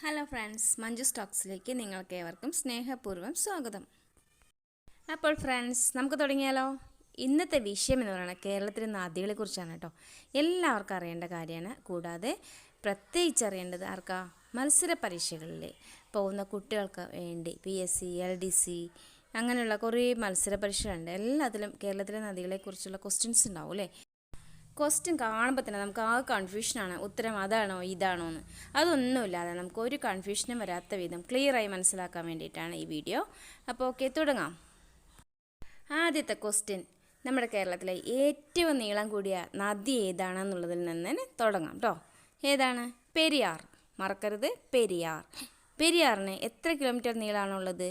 Hello friends Manju സ്റ്റോക്സിലേക്ക് നിങ്ങൾക്ക് ഏവർക്കും സ്നേഹപൂർവം സ്വാഗതം. അപ്പോൾ ഫ്രണ്ട്സ് നമുക്ക് തുടങ്ങിയാലോ? ഇന്നത്തെ വിഷയം എന്ന് പറയുന്നത് കേരളത്തിലെ നദികളെക്കുറിച്ചാണ് കേട്ടോ. എല്ലാവർക്കും അറിയേണ്ട കാര്യമാണ്. കൂടാതെ പ്രത്യേകിച്ച് അറിയേണ്ടത് ആർക്കാ? മത്സര പരീക്ഷകളിൽ പോകുന്ന കുട്ടികൾക്ക് വേണ്ടി P S C L D C അങ്ങനെയുള്ള കുറേ മത്സര പരീക്ഷകളുണ്ട്. എല്ലാത്തിലും കേരളത്തിലെ നദികളെക്കുറിച്ചുള്ള ക്വസ്റ്റ്യൻസ് ഉണ്ടാവും അല്ലേ? ക്വസ്റ്റ്യൻ കാണുമ്പോൾ തന്നെ നമുക്ക് ആ കൺഫ്യൂഷനാണ് ഉത്തരം അതാണോ ഇതാണോ എന്ന്. അതൊന്നുമില്ലാതെ നമുക്ക് ഒരു കൺഫ്യൂഷനും വരാത്ത വിധം ക്ലിയറായി മനസ്സിലാക്കാൻ വേണ്ടിയിട്ടാണ് ഈ വീഡിയോ അപ്പോൾ ഓക്കെ തുടങ്ങാം. ആദ്യത്തെ ക്വസ്റ്റ്യൻ നമ്മുടെ കേരളത്തിലെ ഏറ്റവും നീളം കൂടിയ നദി ഏതാണെന്നുള്ളതിൽ നിന്ന് തുടങ്ങാം കേട്ടോ ഏതാണ്? പെരിയാർ. മറക്കരുത് പെരിയാർ. പെരിയാറിന് എത്ര കിലോമീറ്റർ നീളമാണുള്ളത്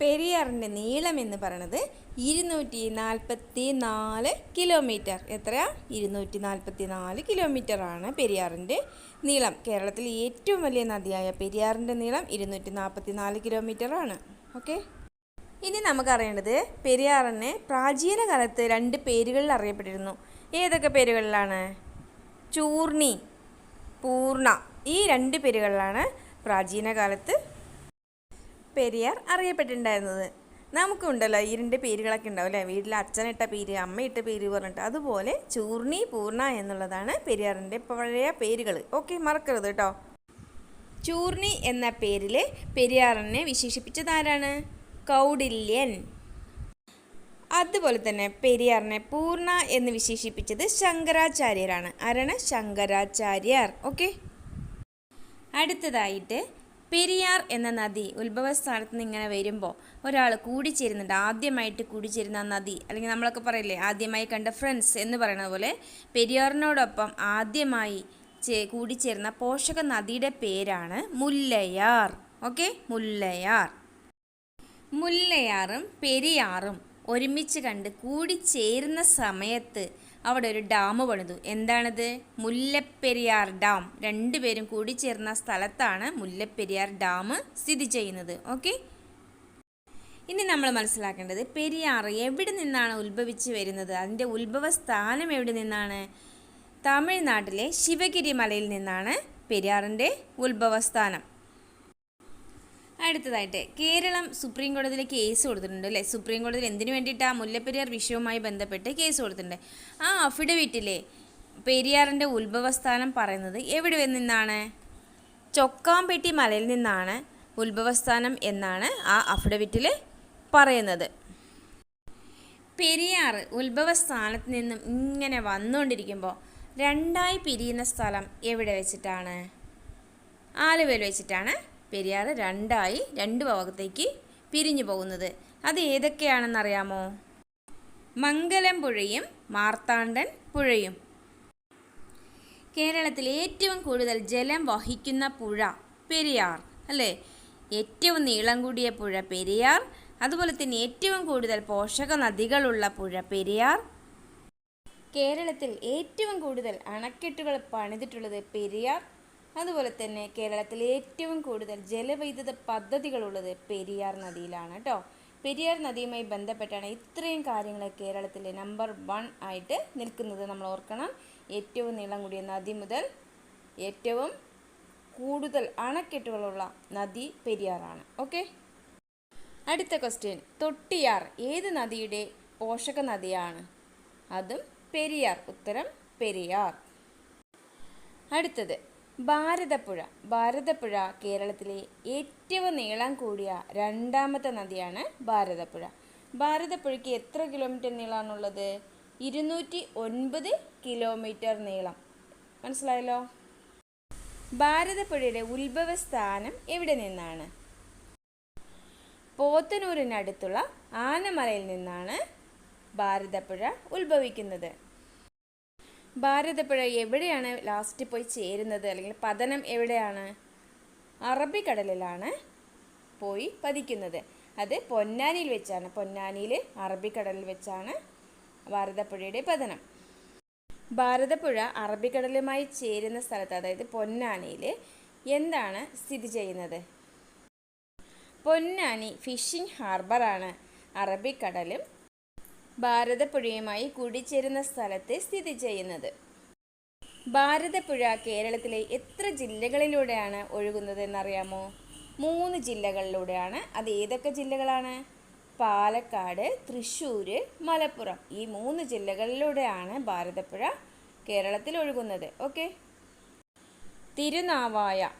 പെരിയാറിന്റെ നീളം എന്ന് പറയുന്നത് ഇരുന്നൂറ്റി നാൽപ്പത്തി നാല് കിലോമീറ്റർ. എത്രയാ? ഇരുന്നൂറ്റി നാൽപ്പത്തി നാല് കിലോമീറ്റർ ആണ് പെരിയാറിന്റെ നീളം. കേരളത്തിലെ ഏറ്റവും വലിയ നദിയായ പെരിയാറിന്റെ നീളം ഇരുന്നൂറ്റി നാൽപ്പത്തി നാല് കിലോമീറ്റർ ആണ് ഓക്കെ? ഇനി നമുക്കറിയേണ്ടത് പെരിയാറിനെ പ്രാചീന കാലത്ത് രണ്ട് പേരുകളിൽ അറിയപ്പെട്ടിരുന്നു. ഏതൊക്കെ പേരുകളിലാണ്? ചൂർണി പൂർണ ഈ രണ്ട് പേരുകളിലാണ് പ്രാചീന കാലത്ത് പെരിയാർ അറിയപ്പെട്ടിട്ടുണ്ടായിരുന്നത്. നമുക്കുണ്ടല്ലോ ഈരിന്റെ പേരുകളൊക്കെ ഉണ്ടാവും അല്ലേ? വീട്ടിൽ അച്ഛനിട്ട പേര് അമ്മയിട്ട പേര് പറഞ്ഞിട്ട് അതുപോലെ ചൂർണി പൂർണ എന്നുള്ളതാണ് പെരിയാറിന്റെ പഴയ പേരുകൾ ഓക്കെ മറക്കരുത് കേട്ടോ. ചൂർണി എന്ന പേരിൽ പെരിയാറിനെ വിശേഷിപ്പിച്ചത് ആരാണ്? കൗടില്യൻ. അതുപോലെ തന്നെ പെരിയാറിനെ പൂർണ എന്ന് വിശേഷിപ്പിച്ചത് ശങ്കരാചാര്യരാണ്. ആരാണ്? ശങ്കരാചാര്യർ. ഓക്കെ. അടുത്തതായിട്ട് പെരിയാർ എന്ന നദി ഉത്ഭവസ്ഥാനത്ത് നിന്ന് ഇങ്ങനെ വരുമ്പോൾ ഒരാൾ കൂടിച്ചേരുന്നുണ്ട്. ആദ്യമായിട്ട് കൂടിച്ചേരുന്ന നദി അല്ലെങ്കിൽ നമ്മളൊക്കെ പറയില്ലേ ആദ്യമായി കണ്ട ഫ്രണ്ട്സ് എന്ന് പറയുന്നത് പോലെ പെരിയാറിനോടൊപ്പം ആദ്യമായി ചേ കൂടിച്ചേരുന്ന പോഷക നദിയുടെ പേരാണ് മുല്ലയാർ. ഓക്കെ? മുല്ലയാർ. മുല്ലയാറും പെരിയാറും ഒരുമിച്ച് കണ്ട് കൂടിച്ചേരുന്ന സമയത്ത് അവിടെ ഒരു ഡാം പണിതു. എന്താണത്? മുല്ലപ്പെരിയാർ ഡാം. രണ്ടുപേരും കൂടി ചേർന്ന സ്ഥലത്താണ് മുല്ലപ്പെരിയാർ ഡാം സ്ഥിതി ചെയ്യുന്നത്. ഓക്കെ? ഇനി നമ്മൾ മനസ്സിലാക്കേണ്ടത് പെരിയാർ എവിടെ നിന്നാണ് ഉത്ഭവിച്ച് വരുന്നത്? അതിന്റെ ഉത്ഭവ സ്ഥാനം എവിടെ നിന്നാണ്? തമിഴ്നാട്ടിലെ ശിവഗിരി മലയിൽ നിന്നാണ് പെരിയാറിന്റെ ഉത്ഭവസ്ഥാനം അടുത്തതായിട്ട് കേരളം സുപ്രീം കോടതിയിൽ കേസ് കൊടുത്തിട്ടുണ്ട് അല്ലേ? സുപ്രീം കോടതിയിൽ എന്തിനു വേണ്ടിയിട്ടാണ് മുല്ലപ്പെരിയാർ വിഷയവുമായി ബന്ധപ്പെട്ട് കേസ് കൊടുത്തിട്ടുണ്ട്. ആ അഫിഡവിറ്റിലെ പെരിയാറിന്റെ ഉത്ഭവസ്ഥാനം പറയുന്നത് എവിടെ നിന്നാണ്? ചൊക്കാമ്പെട്ടി മലയിൽ നിന്നാണ് ഉത്ഭവസ്ഥാനം എന്നാണ് ആ അഫിഡവിറ്റിൽ പറയുന്നത്. പെരിയാർ ഉത്ഭവസ്ഥാനത്ത് നിന്നും ഇങ്ങനെ വന്നുകൊണ്ടിരിക്കുമ്പോൾ രണ്ടായി പിരിയുന്ന സ്ഥലം എവിടെ വെച്ചിട്ടാണ്? ആലുവയിൽ വെച്ചിട്ടാണ് പെരിയാർ രണ്ടായി രണ്ട് ഭാഗത്തേക്ക് പിരിഞ്ഞു പോകുന്നത്. അത് ഏതൊക്കെയാണെന്നറിയാമോ? മംഗലം പുഴയും മാർത്താണ്ഡൻ പുഴയും. കേരളത്തിൽ ഏറ്റവും കൂടുതൽ ജലം വഹിക്കുന്ന പുഴ പെരിയാർ അല്ലേ? ഏറ്റവും നീളം കൂടിയ പുഴ പെരിയാർ അതുപോലെ തന്നെ ഏറ്റവും കൂടുതൽ പോഷക നദികളുള്ള പുഴ പെരിയാർ. കേരളത്തിൽ ഏറ്റവും കൂടുതൽ അണക്കെട്ടുകൾ പണിതിട്ടുള്ളത് പെരിയാർ. അതുപോലെ തന്നെ കേരളത്തിൽ ഏറ്റവും കൂടുതൽ ജലവൈദ്യുത പദ്ധതികളുള്ളത് പെരിയാർ നദിയിലാണ് കേട്ടോ പെരിയാർ നദിയുമായി ബന്ധപ്പെട്ടാണ് ഇത്രയും കാര്യങ്ങൾ കേരളത്തിലെ നമ്പർ വൺ ആയിട്ട് നിൽക്കുന്നത്. നമ്മൾ ഓർക്കണം ഏറ്റവും നീളം കൂടിയ നദി മുതൽ ഏറ്റവും കൂടുതൽ അണക്കെട്ടുകളുള്ള നദി പെരിയാറാണ്. ഓക്കെ? അടുത്ത ക്വസ്റ്റ്യൻ തൊട്ടിയാർ ഏത് നദിയുടെ പോഷക നദിയാണ്? അതും പെരിയാർ. ഉത്തരം പെരിയാർ. അടുത്തത്. ഭാരതപ്പുഴ. ഭാരതപ്പുഴ കേരളത്തിലെ ഏറ്റവും നീളം കൂടിയ രണ്ടാമത്തെ നദിയാണ് ഭാരതപ്പുഴ. ഭാരതപ്പുഴയ്ക്ക് എത്ര കിലോമീറ്റർ നീളമാണുള്ളത് ഇരുന്നൂറ്റി ഒൻപത് കിലോമീറ്റർ നീളം. മനസ്സിലായല്ലോ? ഭാരതപ്പുഴയുടെ ഉത്ഭവസ്ഥാനം എവിടെ നിന്നാണ്? പോത്തനൂരിനടുത്തുള്ള ആനമലയിൽ നിന്നാണ് ഭാരതപ്പുഴ ഉത്ഭവിക്കുന്നത്. ഭാരതപ്പുഴ എവിടെയാണ് ലാസ്റ്റ് പോയി ചേരുന്നത്? അല്ലെങ്കിൽ പതനം എവിടെയാണ്? അറബിക്കടലിലാണ് പോയി പതിക്കുന്നത്. അത് പൊന്നാനിയിൽ വെച്ചാണ്. പൊന്നാനിയിൽ അറബിക്കടലിൽ വെച്ചാണ് ഭാരതപ്പുഴയുടെ പതനം. ഭാരതപ്പുഴ അറബിക്കടലുമായി ചേരുന്ന സ്ഥലത്ത് അതായത് പൊന്നാനിയിൽ എന്താണ് സ്ഥിതി ചെയ്യുന്നത്? പൊന്നാനി ഫിഷിംഗ് ഹാർബറാണ് അറബിക്കടലും ഭാരതപ്പുഴയുമായി കൂടിച്ചേരുന്ന സ്ഥലത്ത് സ്ഥിതി ചെയ്യുന്നത്. ഭാരതപ്പുഴ കേരളത്തിലെ എത്ര ജില്ലകളിലൂടെയാണ് ഒഴുകുന്നത് എന്നറിയാമോ മൂന്ന് ജില്ലകളിലൂടെയാണ്. അത് ഏതൊക്കെ ജില്ലകളാണ്? പാലക്കാട് തൃശ്ശൂർ മലപ്പുറം. ഈ മൂന്ന് ജില്ലകളിലൂടെയാണ് ഭാരതപ്പുഴ കേരളത്തിൽ ഒഴുകുന്നത്. ഓക്കെ? തിരുനാവായ.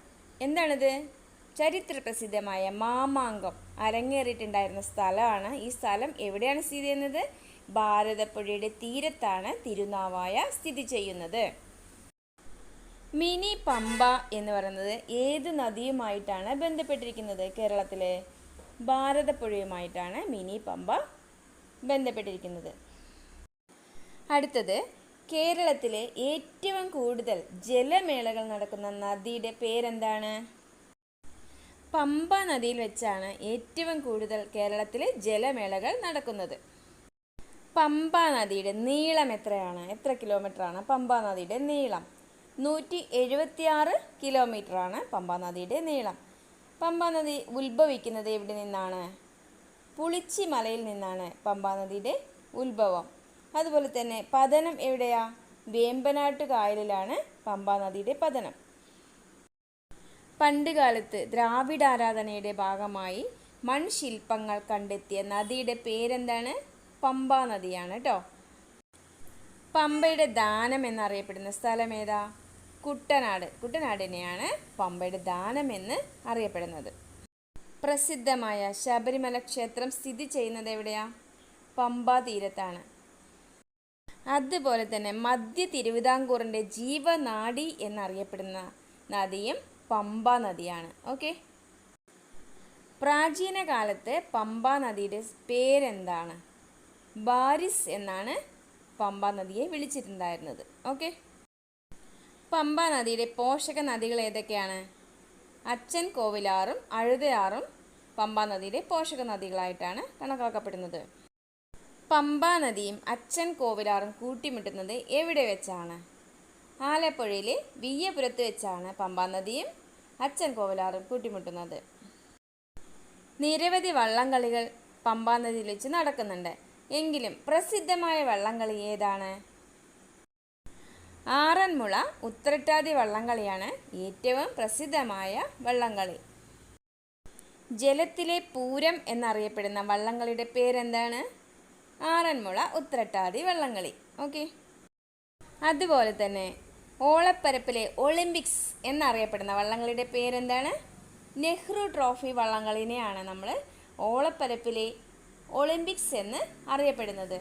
എന്താണിത്? ചരിത്ര പ്രസിദ്ധമായ മാമാങ്കം. അരങ്ങേറിയിട്ടുണ്ടായിരുന്ന സ്ഥലമാണ്. ഈ സ്ഥലം എവിടെയാണ് സ്ഥിതി ചെയ്യുന്നത്? ഭാരതപ്പുഴയുടെ തീരത്താണ് തിരുനാവായ സ്ഥിതി ചെയ്യുന്നത്. മിനി പമ്പ എന്ന് പറയുന്നത് ഏത് നദിയുമായിട്ടാണ് ബന്ധപ്പെട്ടിരിക്കുന്നത് കേരളത്തിലെ? ഭാരതപ്പുഴയുമായിട്ടാണ് മിനി പമ്പ ബന്ധപ്പെട്ടിരിക്കുന്നത്. അടുത്തത് കേരളത്തിലെ ഏറ്റവും കൂടുതൽ ജലമേളകൾ നടക്കുന്ന നദിയുടെ പേരെന്താണ്? പമ്പ നദിയിൽ വെച്ചാണ് ഏറ്റവും കൂടുതൽ കേരളത്തിലെ ജലമേളകൾ നടക്കുന്നത്. പമ്പ നദിയുടെ നീളം എത്രയാണ്? എത്ര കിലോമീറ്റർ ആണ് പമ്പ നദിയുടെ നീളം? നൂറ്റി എഴുപത്തിയാറ് കിലോമീറ്ററാണ് പമ്പ നദിയുടെ നീളം. പമ്പ നദി ഉത്ഭവിക്കുന്നത് എവിടെ നിന്നാണ്? പുളിച്ചി മലയിൽ നിന്നാണ് പമ്പ നദിയുടെ ഉത്ഭവം. അതുപോലെ തന്നെ പതനം എവിടെയാ? വേമ്പനാട്ട് കായലിലാണ് പമ്പ നദിയുടെ പതനം. പണ്ടുകാലത്ത് ദ്രാവിഡ ആരാധനയുടെ ഭാഗമായി മൺശില്പങ്ങൾ കണ്ടെത്തിയ നദിയുടെ പേരെന്താണ്? പമ്പ നദിയാണ് കേട്ടോ പമ്പയുടെ ദാനം എന്നറിയപ്പെടുന്ന സ്ഥലം ഏതാ കുട്ടനാട്. കുട്ടനാടിനെയാണ് പമ്പയുടെ ദാനം എന്ന് അറിയപ്പെടുന്നത്. പ്രസിദ്ധമായ ശബരിമല ക്ഷേത്രം സ്ഥിതി ചെയ്യുന്നത് എവിടെയാ? പമ്പ തീരത്താണ്. അതുപോലെ തന്നെ മധ്യ തിരുവിതാംകൂറിന്റെ ജീവനാടി എന്നറിയപ്പെടുന്ന നദിയും പമ്പ നദിയാണ്. ഓക്കെ? പ്രാചീന കാലത്ത് പമ്പ നദിയുടെ പേരെന്താണ്? ബാരിസ് എന്നാണ് പമ്പ നദിയെ വിളിച്ചിട്ടുണ്ടായിരുന്നത്. ഓക്കെ? പമ്പ നദിയുടെ പോഷക നദികൾ ഏതൊക്കെയാണ്? അച്ഛൻ കോവിലാറും അഴുതയാറും പമ്പ നദിയുടെ പോഷക നദികളായിട്ടാണ് കണക്കാക്കപ്പെടുന്നത്. പമ്പ നദിയും അച്ഛൻ കോവിലാറും കൂട്ടിമുട്ടുന്നത് എവിടെ വെച്ചാണ്? ആലപ്പുഴയിലെ വിയ്യപുരത്ത് വെച്ചാണ് പമ്പ നദിയും അച്ഛൻ കോവിലാറും കൂട്ടിമുട്ടുന്നത്. നിരവധി വള്ളംകളികൾ പമ്പാ നദിയിൽ വെച്ച് നടക്കുന്നുണ്ട്. എങ്കിലും പ്രസിദ്ധമായ വള്ളംകളി ഏതാണ്? ആറന്മുള ഉത്രട്ടാതി വള്ളംകളിയാണ് ഏറ്റവും പ്രസിദ്ധമായ വള്ളംകളി. ജലത്തിലെ പൂരം എന്നറിയപ്പെടുന്ന വള്ളംകളിയുടെ പേരെന്താണ്? ആറന്മുള ഉത്രട്ടാതി വള്ളംകളി. ഓക്കെ. അതുപോലെ തന്നെ ഓളപ്പരപ്പിലെ ഒളിമ്പിക്സ് എന്നറിയപ്പെടുന്ന വള്ളംകളിയുടെ പേരെന്താണ്? നെഹ്റു ട്രോഫി വള്ളംകളിനെയാണ് നമ്മൾ ഓളപ്പരപ്പിലെ ഒളിമ്പിക്സ് എന്ന് അറിയപ്പെടുന്നത്.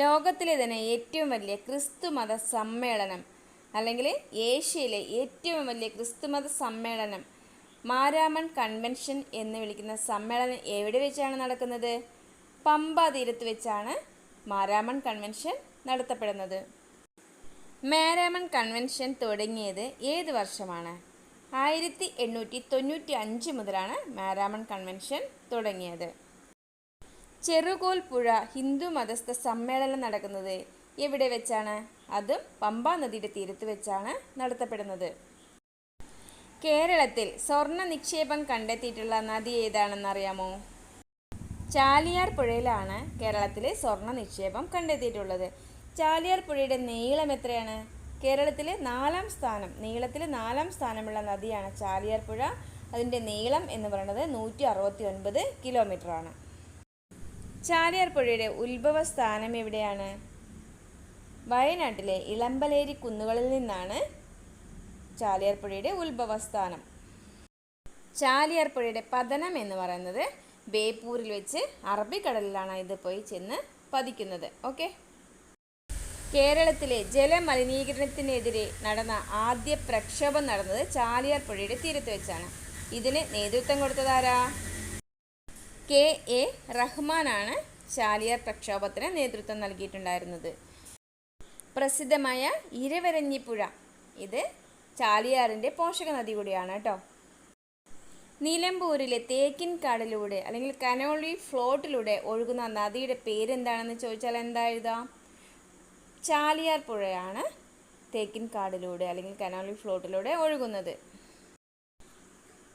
ലോകത്തിലെ തന്നെ ഏറ്റവും വലിയ ക്രിസ്തുമത സമ്മേളനം അല്ലെങ്കിൽ ഏഷ്യയിലെ ഏറ്റവും വലിയ ക്രിസ്തുമത സമ്മേളനം മാരാമൺ കൺവെൻഷൻ എന്ന് വിളിക്കുന്ന സമ്മേളനം എവിടെ വെച്ചാണ് നടക്കുന്നത്? പമ്പ തീരത്ത് വെച്ചാണ് മാരാമൺ കൺവെൻഷൻ നടത്തപ്പെടുന്നത്. മാരാമൺ കൺവെൻഷൻ തുടങ്ങിയത് ഏത് വർഷമാണ്? ആയിരത്തി എണ്ണൂറ്റി തൊണ്ണൂറ്റി അഞ്ച് മുതലാണ് മാരാമൺ കൺവെൻഷൻ തുടങ്ങിയത്. ചെറുകോൽ പുഴ ഹിന്ദു മതസ്ഥ സമ്മേളനം നടക്കുന്നത് എവിടെ വെച്ചാണ്? അതും പമ്പാ നദിയുടെ തീരത്ത് വെച്ചാണ് നടത്തപ്പെടുന്നത്. കേരളത്തിൽ സ്വർണ നിക്ഷേപം കണ്ടെത്തിയിട്ടുള്ള നദി ഏതാണെന്നറിയാമോ ചാലിയാർ പുഴയിലാണ് കേരളത്തിലെ സ്വർണ നിക്ഷേപം കണ്ടെത്തിയിട്ടുള്ളത്. ചാലിയാർ പുഴയുടെ നീളം എത്രയാണ്? കേരളത്തിലെ നാലാം സ്ഥാനം നീളത്തിൽ നാലാം സ്ഥാനമുള്ള നദിയാണ് ചാലിയാർ പുഴ. അതിന്റെ നീളം എന്ന് പറയുന്നത് നൂറ്റി അറുപത്തി ഒൻപത് കിലോമീറ്ററാണ്. ചാലിയാർ പുഴയുടെ ഉത്ഭവ സ്ഥാനം എവിടെയാണ്? വയനാട്ടിലെ ഇളമ്പലേരി കുന്നുകളിൽ നിന്നാണ് ചാലിയാർ പുഴയുടെ ഉത്ഭവ സ്ഥാനം ചാലിയാർ പുഴയുടെ പതനം എന്ന് പറയുന്നത് ബേപ്പൂരിൽ വെച്ച് അറബിക്കടലിലാണ് ഇത് പോയി ചെന്ന് പതിക്കുന്നത്. ഓക്കെ? കേരളത്തിലെ ജലമലിനീകരണത്തിനെതിരെ നടന്ന ആദ്യ പ്രക്ഷോഭം നടന്നത് ചാലിയാർ പുഴയുടെ തീരത്ത് വെച്ചാണ്. ഇതിന് നേതൃത്വം കൊടുത്തതാരാ കെ എ റഹ്മാനാണ് ചാലിയാർ പ്രക്ഷോഭത്തിന് നേതൃത്വം നൽകിയിട്ടുണ്ടായിരുന്നത്. പ്രസിദ്ധമായ ഇരവരഞ്ഞിപ്പുഴ. ഇത് ചാലിയാറിന്റെ പോഷക നദി കൂടിയാണ് കേട്ടോ. നിലമ്പൂരിലെ തേക്കിൻകാടിലൂടെ അല്ലെങ്കിൽ കനോളി ഫ്ലോട്ടിലൂടെ ഒഴുകുന്ന നദിയുടെ പേരെന്താണെന്ന് ചോദിച്ചാൽ എന്താ എഴുതാം? ചാലിയാർ പുഴയാണ് തേക്കിൻകാടിലൂടെ അല്ലെങ്കിൽ കനോളി ഫ്ലോട്ടിലൂടെ ഒഴുകുന്നത്.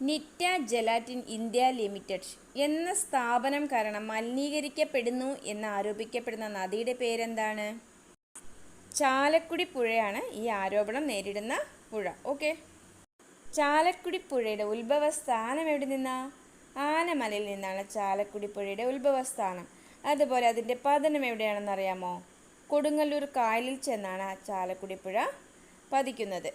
നിറ്റ ജലാറ്റിൻ ഇന്ത്യ ലിമിറ്റഡ് എന്ന സ്ഥാപനം കാരണം മലിനീകരിക്കപ്പെടുന്നു എന്ന് ആരോപിക്കപ്പെടുന്ന നദിയുടെ പേരെന്താണ്? ചാലക്കുടി പുഴയാണ് ഈ ആരോപണം നേരിടുന്ന പുഴ. ഓക്കെ ചാലക്കുടി പുഴയുടെ ഉത്ഭവസ്ഥാനം എവിടെ നിന്നാണ് ആനമലയിൽ നിന്നാണ് ചാലക്കുടി പുഴയുടെ ഉത്ഭവസ്ഥാനം. അതുപോലെ അതിന്റെ പതനം എവിടെയാണെന്ന് അറിയാമോ? കൊടുങ്ങല്ലൂർ കായലിൽ ചെന്നാണ് ചാലക്കുടി പുഴ പതിക്കുന്നത്.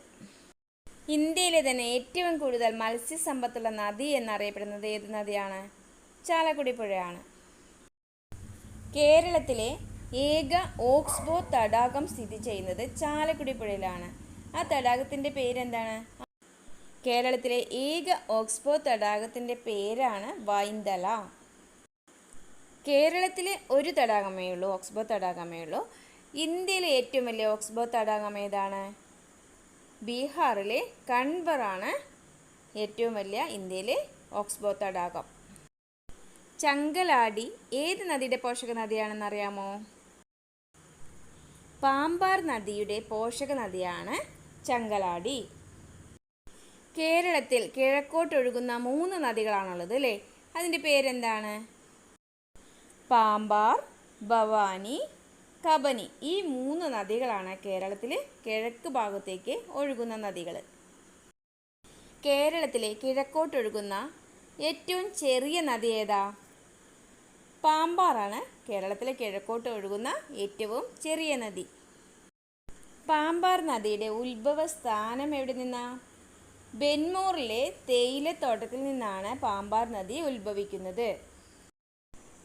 ഇന്ത്യയിലെ തന്നെ ഏറ്റവും കൂടുതൽ മത്സ്യസമ്പത്തുള്ള നദി എന്നറിയപ്പെടുന്നത് ഏത് നദിയാണ്? ചാലക്കുടി പുഴയാണ്. കേരളത്തിലെ ഏക ഓക്സ്ബോ തടാകം സ്ഥിതി ചെയ്യുന്നത് ചാലക്കുടി പുഴയിലാണ്. ആ തടാകത്തിന്റെ പേരെന്താണ്? കേരളത്തിലെ ഏക ഓക്സ്ബോ തടാകത്തിന്റെ പേരാണ് വൈന്തല. കേരളത്തിലെ ഒരു തടാകമേ ഉള്ളൂ ഓക്സ്ബോ തടാകമേ ഉള്ളൂ. ഇന്ത്യയിലെ ഏറ്റവും വലിയ ഓക്സ്ബോ തടാകം ഏതാണ്? ബീഹാറിലെ കൺവറാണ് ഏറ്റവും വലിയ ഇന്ത്യയിലെ ഓക്സ്ബോ തടാകം ചങ്കലാടി ഏത് നദിയുടെ പോഷക നദിയാണെന്ന് അറിയാമോ? പാമ്പാർ നദിയുടെ പോഷക നദിയാണ് ചങ്കലാടി. കേരളത്തിൽ കിഴക്കോട്ടൊഴുകുന്ന മൂന്ന് നദികളാണുള്ളത് അല്ലേ? അതിന്റെ പേരെന്താണ്? പാമ്പാർ ഭവാനി കബനി. ഈ മൂന്ന് നദികളാണ് കേരളത്തിലെ കിഴക്ക് ഭാഗത്തേക്ക് ഒഴുകുന്ന നദികൾ. കേരളത്തിലെ കിഴക്കോട്ടൊഴുകുന്ന ഏറ്റവും ചെറിയ നദി ഏതാ? പാമ്പാറാണ് കേരളത്തിലെ കിഴക്കോട്ട് ഒഴുകുന്ന ഏറ്റവും ചെറിയ നദി. പാമ്പാർ നദിയുടെ ഉത്ഭവ സ്ഥാനം എവിടെ നിന്നാ? ബെന്മൂറിലെ തേയിലത്തോട്ടത്തിൽ നിന്നാണ് പാമ്പാർ നദി ഉത്ഭവിക്കുന്നത്.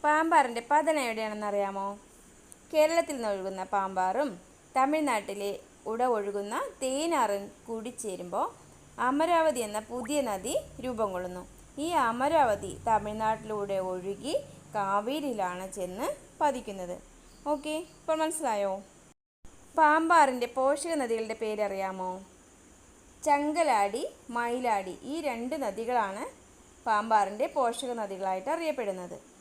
പാമ്പാറിന്റെ പതനം എവിടെയാണെന്ന് അറിയാമോ കേരളത്തിൽ നിന്ന് ഒഴുകുന്ന പാമ്പാറും തമിഴ്നാട്ടിലെ ഉട ഒഴുകുന്ന തേനാറും കൂടിച്ചേരുമ്പോൾ അമരാവതി എന്ന പുതിയ നദി രൂപം കൊള്ളുന്നു. ഈ അമരാവതി തമിഴ്നാട്ടിലൂടെ ഒഴുകി കാവേരിയിലാണ് ചെന്ന് പതിക്കുന്നത്. ഓക്കെ ഇപ്പോൾ മനസ്സിലായോ? പാമ്പാറിന്റെ പോഷക നദികളുടെ പേരറിയാമോ? ചങ്കലാടി മയിലാടി ഈ രണ്ട് നദികളാണ് പാമ്പാറിന്റെ പോഷക നദികളായിട്ട് അറിയപ്പെടുന്നത്.